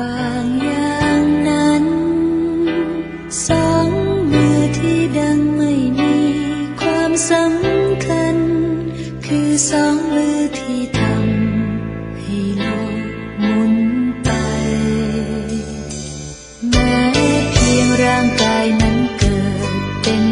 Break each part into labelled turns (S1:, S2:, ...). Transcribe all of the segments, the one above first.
S1: บางอย่างนั้น สองมือที่ดังไม่มีความสำคัญ คือสองมือที่ทำให้โลกหมุนไปแม้เพียงร่างกายนั้นเกิดเป็น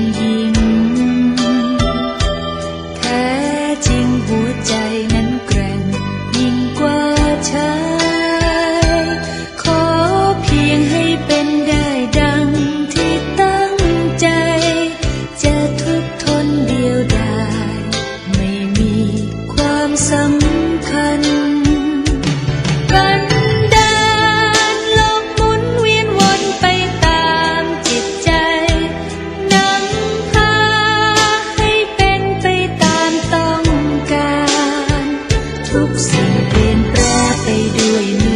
S1: ทุกสิ่งเปลี่ยนแปลไปด้วย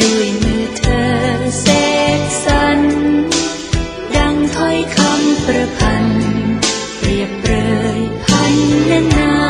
S1: ด้วยมือเธอเสกสรรดังถ้อยคำประพันธ์เปรียบเปรยพันนานา